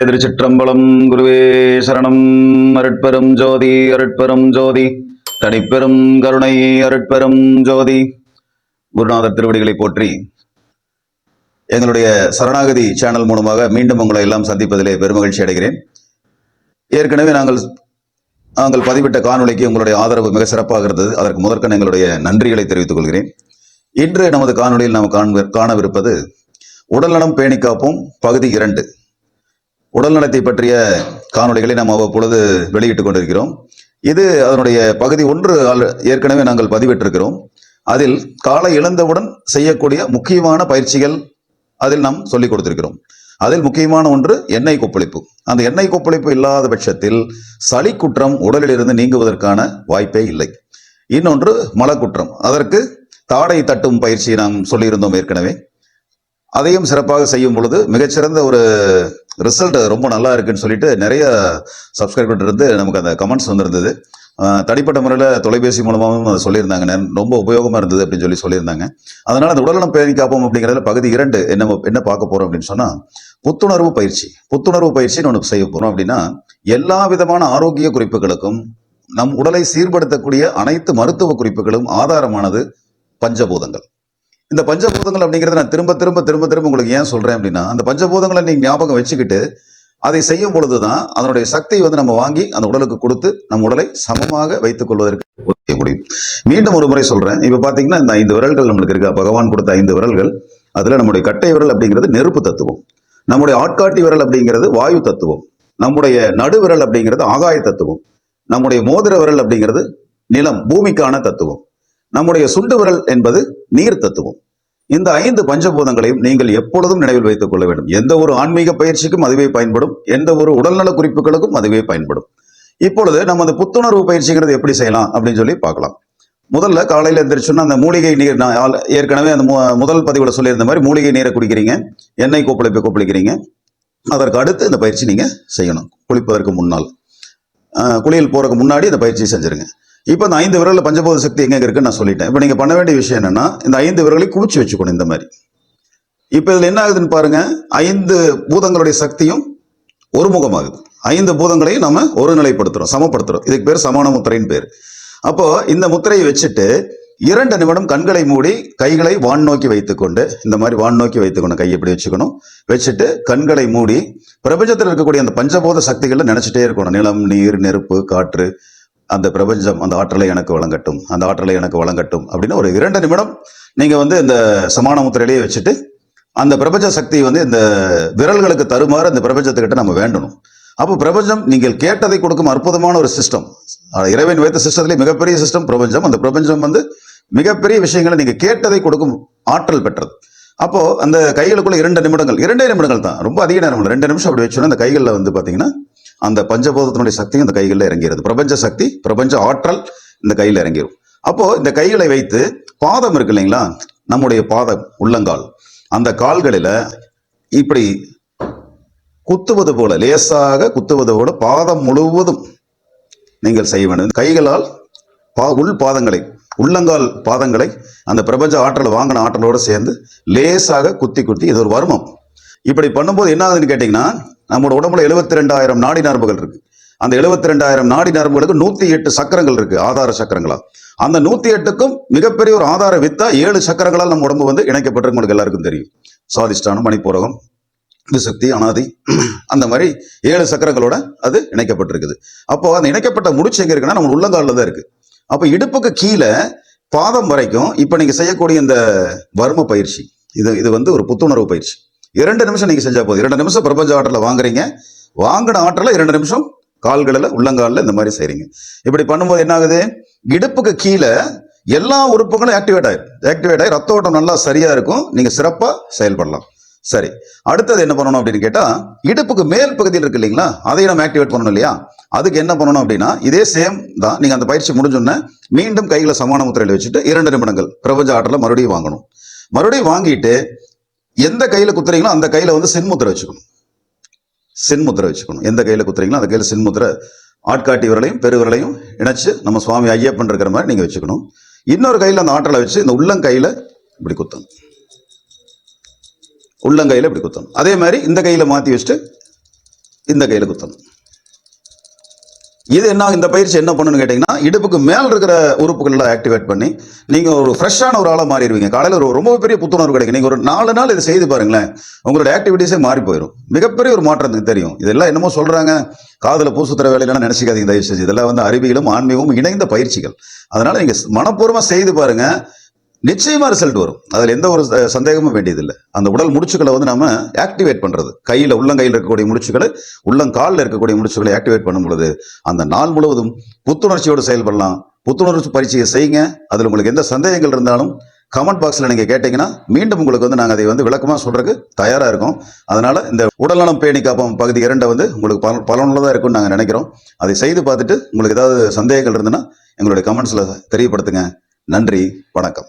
திருச்சிற்றம்பலம் குருவே சரணம் அருட்பெரும் ஜோதி அருட்பெரும் ஜோதி தனிப்பெரும் கருணை அருட்பெரும் ஜோதி. குருநாதர் திருவடிகளை போற்றி எங்களுடைய சரணாகதி சேனல் மூலமாக மீண்டும் உங்களை எல்லாம் சந்திப்பதிலே பெருமகிழ்ச்சி அடைகிறேன். ஏற்கனவே நாங்கள் நாங்கள் பதிவிட்ட காணொளிக்கு உங்களுடைய ஆதரவு மிக சிறப்பாக இருந்தது. அதற்கு முதற்கண் எங்களுடைய நன்றிகளை தெரிவித்துக் கொள்கிறேன். இன்று நமது காணொளியில் நாம் காண்ப காணவிருப்பது உடல்நலம் பேணி காப்போம் பகுதி இரண்டு. உடல்நலத்தை பற்றிய காணொளிகளை நாம் அவ்வப்பொழுது வெளியிட்டுக் கொண்டிருக்கிறோம். இது அதனுடைய பகுதி ஒன்று ஏற்கனவே நாங்கள் பதிவிட்டிருக்கிறோம். அதில் காலை எழுந்தவுடன் செய்யக்கூடிய முக்கியமான பயிற்சிகள் அதில் நாம் சொல்லிக் கொடுத்திருக்கிறோம். அதில் முக்கியமான ஒன்று எண்ணெய் கொப்பளிப்பு. அந்த எண்ணெய் கொப்பளிப்பு இல்லாத பட்சத்தில் சளி குற்றம் உடலிலிருந்து நீங்குவதற்கான வாய்ப்பே இல்லை. இன்னொன்று மலக்குற்றம். அதற்கு தாடை தட்டும் பயிற்சி நாம் சொல்லியிருந்தோம் ஏற்கனவே. அதையும் சிறப்பாக செய்யும் பொழுது மிகச்சிறந்த ஒரு ரிசல்ட் ரொம்ப நல்லா இருக்குன்னு சொல்லிட்டு நிறைய சப்ஸ்கிரைபர் இருந்து நமக்கு அந்த கமெண்ட்ஸ் வந்திருந்தது. தனிப்பட்ட முறையில் தொலைபேசி மூலமாகவும் அதை சொல்லியிருந்தாங்க. நெ- ரொம்ப உபயோகமாக இருந்தது அப்படின்னு சொல்லி சொல்லியிருந்தாங்க. அதனால் அந்த உடல்நலம் பேணி காப்போம் அப்படிங்கிறதுல பகுதி இரண்டு என்ன என்ன பார்க்க போகிறோம் அப்படின்னு சொன்னால் புத்துணர்வு பயிற்சி. புத்துணர்வு பயிற்சின்னு ஒன்று செய்ய போகிறோம் அப்படின்னா எல்லா விதமான ஆரோக்கிய குறிப்புகளுக்கும் நம் உடலை சீர்படுத்தக்கூடிய அனைத்து மருத்துவ குறிப்புகளும் ஆதாரமானது பஞ்சபூதங்கள். இந்த பஞ்சபூதங்கள் அப்படிங்கிறத நான் திரும்ப திரும்ப திரும்ப திரும்ப உங்களுக்கு ஏன் சொல்றேன் அப்படின்னா அந்த பஞ்சபூதங்களை நீங்க ஞாபகம் வச்சுக்கிட்டு அதை செய்யும் பொழுதுதான் அதனுடைய சக்தியை வந்து நம்ம வாங்கி அந்த உடலுக்கு கொடுத்து நம் உடலை சமமாக வைத்துக் கொள்வதற்கு முடியும். மீண்டும் ஒரு முறை சொல்றேன். இப்ப பாத்தீங்கன்னா இந்த ஐந்து விரல்கள் நம்மளுக்கு இருக்கா? பகவான் கொடுத்த ஐந்து விரல்கள். அதுல நம்முடைய கட்டை விரல் அப்படிங்கிறது நெருப்பு தத்துவம். நம்முடைய ஆட்காட்டி விரல் அப்படிங்கிறது வாயு தத்துவம். நம்முடைய நடு விரல் அப்படிங்கிறது ஆகாய தத்துவம். நம்முடைய மோதிர விரல் அப்படிங்கிறது நிலம் பூமிக்கான தத்துவம். நம்முடைய சுண்டு விரல் என்பது நீர் தத்துவம். இந்த ஐந்து பஞ்சபூதங்களையும் நீங்கள் எப்பொழுதும் நினைவில் வைத்துக் கொள்ள வேண்டும். எந்த ஒரு ஆன்மீக பயிற்சிக்கும் அதுவே பயன்படும். எந்த ஒரு உடல்நல குறிப்புகளுக்கும் அதுவே பயன்படும். இப்பொழுது நம்ம அந்த புத்துணர்வு பயிற்சிங்கிறது எப்படி செய்யலாம் அப்படின்னு சொல்லி பார்க்கலாம். முதல்ல காலையில் எந்திரிச்சோன்னா அந்த மூலிகை நீர் நான் ஏற்கனவே அந்த முதல் பதிவில் சொல்லியிருந்த மாதிரி மூலிகை நீரை குடிக்கிறீங்க. எண்ணெய் கொப்பளிப்பை கொப்பளிக்கிறீங்க. அதற்கு அடுத்து இந்த பயிற்சி நீங்கள் செய்யணும். குளிப்பதற்கு முன்னால். ஆஹ் குளியல் போகிறதுக்கு முன்னாடி இந்த பயிற்சி செஞ்சிருங்க. இப்போ இந்த ஐந்து விரல்ல பஞ்சபோத சக்தி எங்க இருக்குன்னு நான் சொல்லிட்டேன். இப்போ நீங்க பண்ண வேண்டிய விஷயம் என்னன்னா இந்த ஐந்து விரலை குவிச்சு வச்சுக்கணும் இந்த மாதிரி. இப்போ இதுல என்ன ஆகுதுன்னு பாருங்க ஐந்து பூதங்களுடைய சக்தியும் ஒருமுகமாகுது. ஐந்து பூதங்களையும் நம்ம ஒருநிலைப்படுத்துகிறோம் சமப்படுத்துறோம். இதுக்கு பேர் சமான முத்திரைன்னு பேர். அப்போ இந்த முத்திரையை வச்சுட்டு இரண்டு நிமிடம் கண்களை மூடி கைகளை வான் நோக்கி வைத்துக்கொண்டு இந்த மாதிரி வான் நோக்கி வைத்துக்கணும் கை எப்படி வச்சுக்கணும்? வச்சுட்டு கண்களை மூடி பிரபஞ்சத்தில் இருக்கக்கூடிய அந்த பஞ்சபோத சக்திகளை நினைச்சிட்டே இருக்கணும். நிலம் நீர் நெருப்பு காற்று அந்த பிரபஞ்சம் அந்த ஆற்றலை எனக்கு வழங்கட்டும் அந்த ஆற்றலை எனக்கு வழங்கட்டும் அப்படின்னு ஒரு இரண்டு நிமிடம் நீங்கள் வந்து இந்த சமான முத்திரையிலேயே வச்சுட்டு அந்த பிரபஞ்ச சக்தி வந்து இந்த விரல்களுக்கு தருமாறு அந்த பிரபஞ்சத்துக்கிட்ட நம்ம வேண்டணும். அப்போ பிரபஞ்சம் நீங்கள் கேட்டதை கொடுக்கும் அற்புதமான ஒரு சிஸ்டம் இறைவன் வைத்த சிஸ்டத்திலே மிகப்பெரிய சிஸ்டம் பிரபஞ்சம். அந்த பிரபஞ்சம் வந்து மிகப்பெரிய விஷயங்களை நீங்கள் கேட்டதை கொடுக்கும் ஆற்றல் பெற்றது. அப்போ அந்த கைகளுக்குள்ள இரண்டு நிமிடங்கள் இரண்டே நிமிடங்கள் தான். ரொம்ப அதிக நேரம் ரெண்டு நிமிஷம் அப்படி வச்சோன்னா அந்த கைகளில் வந்து பார்த்தீங்கன்னா அந்த பஞ்சபூதத்தினுடைய சக்தி அந்த கைகளில் இறங்கிறது. பிரபஞ்ச சக்தி பிரபஞ்ச ஆற்றல் இந்த கையில் இறங்கிடும் அப்போ இந்த கைகளை வைத்து பாதம் இருக்கு இல்லைங்களா? நம்முடைய பாதம் உள்ளங்கால். அந்த கால்களில் இப்படி குத்துவது போல லேசாக குத்துவது போல பாதம் முழுவதும் நீங்கள் செய்ய வேண்டும். கைகளால் பா உள் பாதங்களை உள்ளங்கால் பாதங்களை அந்த பிரபஞ்ச ஆற்றலை வாங்கின ஆற்றலோடு சேர்ந்து லேசாக குத்தி குத்தி இது ஒரு வர்மம். இப்படி பண்ணும்போது என்ன ஆகுதுன்னு கேட்டிங்கன்னா நம்மளோட உடம்புல எழுபத்தி ரெண்டாயிரம் நாடி நரம்புகள் இருக்கு. அந்த எழுபத்தி ரெண்டாயிரம் நாடி நரம்புகளுக்கு நூற்றி எட்டு சக்கரங்கள் இருக்கு ஆதார சக்கரங்களா அந்த நூற்றி எட்டுக்கும் மிகப்பெரிய ஒரு ஆதார வித்தா ஏழு சக்கரங்களால் நம்ம உடம்பு வந்து இணைக்கப்பட்டிருக்கு உங்களுக்கு எல்லாருக்கும் தெரியும். சுவாதிஷ்டானம் மணிப்பூரகம் விசக்தி அனாதி அந்த மாதிரி ஏழு சக்கரங்களோட அது இணைக்கப்பட்டிருக்குது. அப்போ அந்த இணைக்கப்பட்ட முடிச்சு எங்க இருக்குன்னா நம்ம உள்ளங்காலில் தான் இருக்கு. அப்போ இடுப்புக்கு கீழே பாதம் வரைக்கும் இப்போ நீங்க செய்யக்கூடிய இந்த வர்ம பயிற்சி இது இது வந்து ஒரு புத்துணர்வு பயிற்சி. இரண்டு நிமிஷம் நீங்கள் செஞ்சால் போதும். இரண்டு நிமிஷம் பிரபஞ்ச ஆற்றலை வாங்குறீங்க. வாங்கின ஆற்றலை இரண்டு நிமிஷம் கால்களில் உள்ளங்காலில் இந்த மாதிரி செய்கிறீங்க இப்படி பண்ணும்போது என்ன ஆகுது இடுப்புக்கு கீழே எல்லா உறுப்புகளும் ஆக்டிவேட் ஆயிரும் ஆக்டிவேட் ஆகி ரத்த ஓட்டம் நல்லா சரியாக இருக்கும். நீங்கள் சிறப்பாக செயல்படலாம். சரி. அடுத்தது என்ன பண்ணணும் அப்படின்னு கேட்டால் இடுப்புக்கு மேல் பகுதியில் இருக்கு இல்லைங்களா? அதையும் நம்ம ஆக்டிவேட் பண்ணணும் இல்லையா? அதுக்கு என்ன பண்ணணும் அப்படின்னா இதே சேம் தான். நீங்கள் அந்த பயிற்சி முடிஞ்சோன்னே மீண்டும் கைகளை சமான முத்திரையில் வச்சுட்டு இரண்டு நிமிடங்கள் பிரபஞ்ச ஆற்றலை மறுபடியும் வாங்கணும். மறுபடியும் வாங்கிட்டு எந்த கையில் குத்துறீங்களோ அந்த கையில் வந்து சின்முத்திரை வச்சுக்கணும். சின்முத்திரை வச்சுக்கணும். எந்த கையில் குத்துறீங்களோ அந்த கையில் சின்முத்திரை ஆட்காட்டி விரலையும் பெருவிரலையும் இணைச்சு நம்ம சுவாமி ஐயப்பன் இருக்கிற மாதிரி நீங்கள் வச்சுக்கணும். இன்னொரு கையில் அந்த ஆற்றலை வச்சு இந்த உள்ளங்கையில் இப்படி குத்தணும். உள்ளங்கையில் இப்படி குத்தணும். அதே மாதிரி இந்த கையில் மாற்றி வச்சுட்டு இந்த கையில் குத்தணும். இது என்ன இந்த பயிற்சி என்ன பண்ணணும்னு கேட்டிங்கன்னா இடுப்புக்கு மேல் இருக்கிற உறுப்புகளில் ஆக்டிவேட் பண்ணி நீங்கள் ஒரு ஃப்ரெஷ்ஷான ஒரு ஆளாக மாறிடுவீங்க. காலையில் ஒரு ரொம்ப பெரிய புத்துணர்வு கிடைக்கும். நீங்கள் ஒரு நாலு நாள் இதை செய்து பாருங்களேன் உங்களோட ஆக்டிவிட்டீஸே மாறி போயிடும். மிகப்பெரிய ஒரு மாற்றத்துக்கு தெரியும். இதெல்லாம் என்னமோ சொல்கிறாங்க காதில் பூசுத்துற வேலையெல்லாம் நினச்சிக்காதீங்க தயவு செஞ்சு இதெல்லாம் வந்து அறிவியலும் ஆன்மீகமும் இணைந்த பயிற்சிகள். அதனால் நீங்கள் மனப்பூர்வமாக செய்து பாருங்கள் நிச்சயமா ரிசல்ட் வரும். அதில் எந்த ஒரு ச- சந்தேகமும் வேண்டியதில்லை. அந்த உடல் முடிச்சுக்களை வந்து நம்ம ஆக்டிவேட் பண்ணுறது கையில் உள்ளங்கையில் இருக்கக்கூடிய முடிச்சுக்களை உள்ளங்காலில் இருக்கக்கூடிய முடிச்சுக்களை ஆக்டிவேட் பண்ணும் பொழுது அந்த நாள் முழுவதும் புத்துணர்ச்சியோடு செயல்படலாம். புத்துணர்ச்சி பரீட்சையை செய்யுங்க. அதில் உங்களுக்கு எந்த சந்தேகங்கள் இருந்தாலும் கமெண்ட் பாக்ஸில் நீங்கள் கேட்டிங்கன்னா மீண்டும் உங்களுக்கு வந்து நாங்கள் அதை வந்து விளக்கமாக சொல்கிறதுக்கு தயாராக இருக்கோம். அதனால் இந்த உடல்நலம் பேணி காப்பம் பகுதி இரண்டை வந்து உங்களுக்கு பல பலனுள்ளதாக இருக்கும்னு நாங்கள் நினைக்கிறோம். அதை செய்து பார்த்துட்டு உங்களுக்கு ஏதாவது சந்தேகங்கள் இருந்ததுன்னா எங்களுடைய கமெண்ட்ஸில் தெரியப்படுத்துங்க. நன்றி. வணக்கம்.